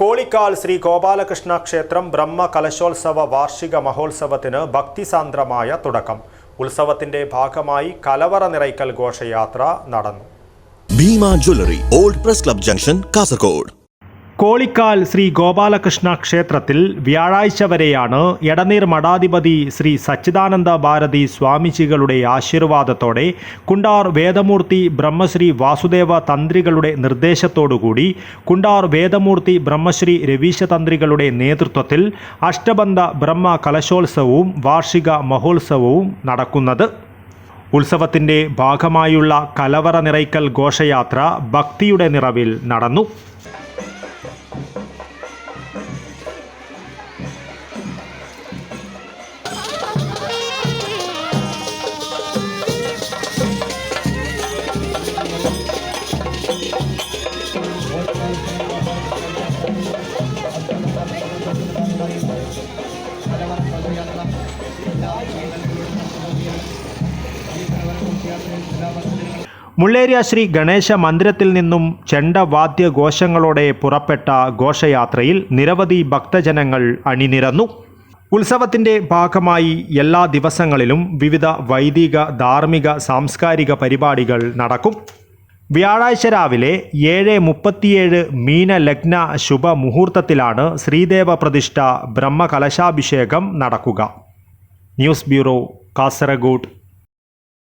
കോളിക്കാൽ ശ്രീ ഗോപാലകൃഷ്ണ ക്ഷേത്രം ബ്രഹ്മ കലശോത്സവ വാർഷിക മഹോത്സവത്തിന് ഭക്തിസാന്ദ്രമായ തുടക്കം. ഉത്സവത്തിന്റെ ഭാഗമായി കലവറ നിറയ്ക്കൽ ഘോഷയാത്ര നടന്നു. Bhima jewellery old press club junction Kasaragod. കോളിക്കാൽ Sri Gopalakrishna ക്ഷേത്രത്തിൽ വ്യാഴാഴ്ച വരെയാണ് എടനീർ മഠാധിപതി ശ്രീ സച്ചിദാനന്ദ ഭാരതി സ്വാമിജികളുടെ ആശീർവാദത്തോടെ കുണ്ടാർ വേദമൂർത്തി ബ്രഹ്മശ്രീ വാസുദേവ തന്ത്രികളുടെ നിർദ്ദേശത്തോടുകൂടി കുണ്ടാർ വേദമൂർത്തി ബ്രഹ്മശ്രീ രവീശ തന്ത്രികളുടെ നേതൃത്വത്തിൽ അഷ്ടബന്ധ ബ്രഹ്മ കലശോത്സവവും വാർഷിക മഹോത്സവവും നടക്കുന്നത്. ഉത്സവത്തിന്റെ ഭാഗമായുള്ള കലവറ നിറയ്ക്കൽ ഘോഷയാത്ര ഭക്തിയുടെ നിറവിൽ നടന്നു. മുള്ളേരിയ ശ്രീ ഗണേശ മന്ദിരത്തിൽ നിന്നും ചെണ്ടവാദ്യ ഘോഷങ്ങളോടെ പുറപ്പെട്ട ഘോഷയാത്രയിൽ നിരവധി ഭക്തജനങ്ങൾ അണിനിരന്നു. ഉത്സവത്തിന്റെ ഭാഗമായി എല്ലാ ദിവസങ്ങളിലും വിവിധ വൈദിക ധാർമ്മിക സാംസ്കാരിക പരിപാടികൾ നടക്കും. വ്യാഴാഴ്ച രാവിലെ ഏഴ് മുപ്പത്തിയേഴ് മീനലഗ്ന ശുഭമുഹൂർത്തത്തിലാണ് ശ്രീദേവ പ്രതിഷ്ഠ ബ്രഹ്മകലശാഭിഷേകം നടക്കുക. News bureau Kasaragod.